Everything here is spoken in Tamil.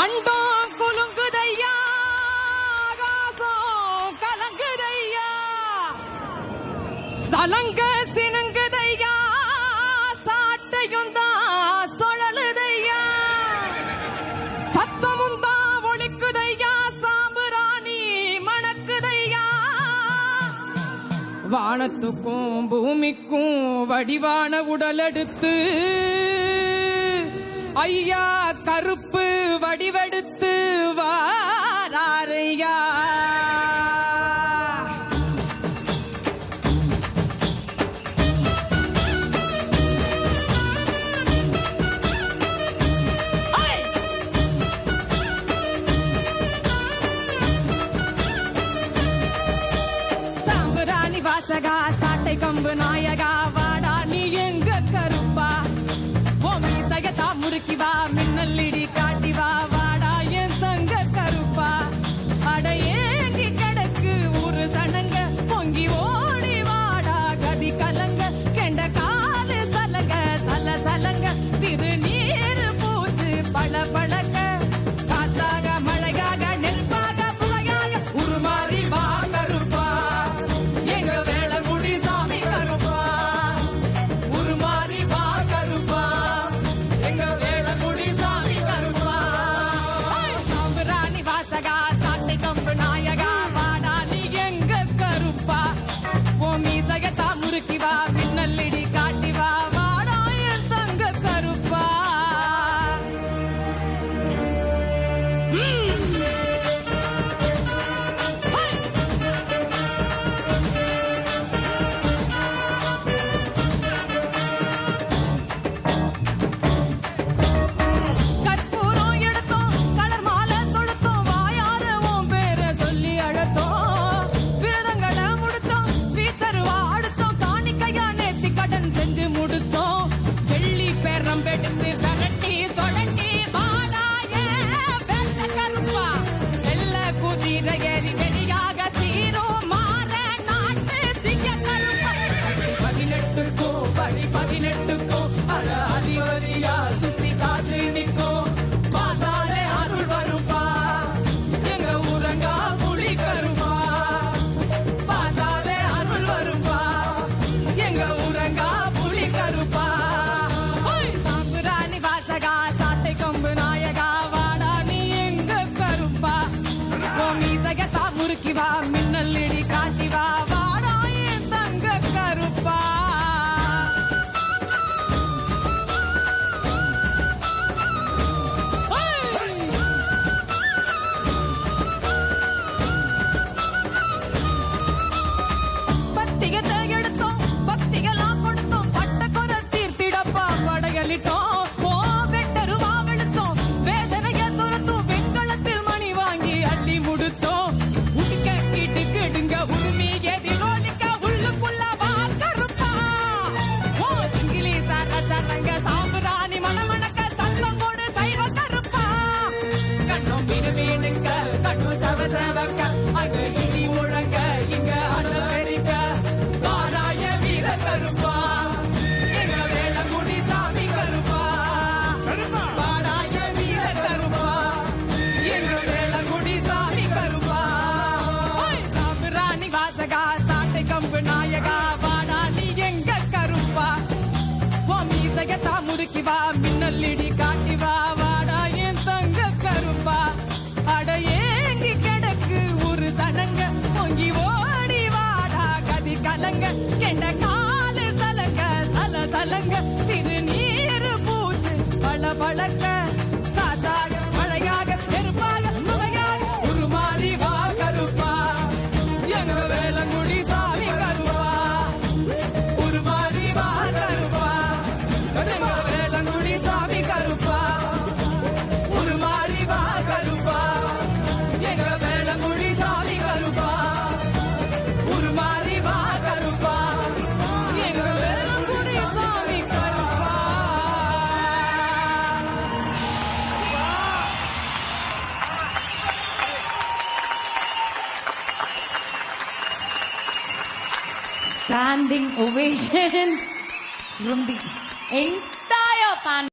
அண்டோம் குலுங்குதையா ஆகாசம் கலங்குதையா சலங்க சினுங்குதையா சாட்டையும் தான் சுழலுதையா சத்தமும் தான் ஒழிக்குதையா சாம்புராணி மணக்குதையா வானத்துக்கும் பூமிக்கும் வடிவான உடல் எடுத்து ஐயா கருப்பு வடிவெடுத்து வாரையா வாசகா சாட்டை கம்பு நாயகா வாடா நீ எங்க கருப்பா? ஓ மீசையதா முறுக்கிவா மின்னல் இடி காட்டிக்கு வா மின்னல் இடி காட்டி வா வாடா என் தங்க கரும்பா அட ஏங்கி கிடக்கு ஒரு தனங்க பொங்கி ஓடி வாடா கதி கலங்க. கெண்ட கால சலங்க சல சலங்க திருநீர் பூத்து பல பழக்க standing ovation from the entire panel.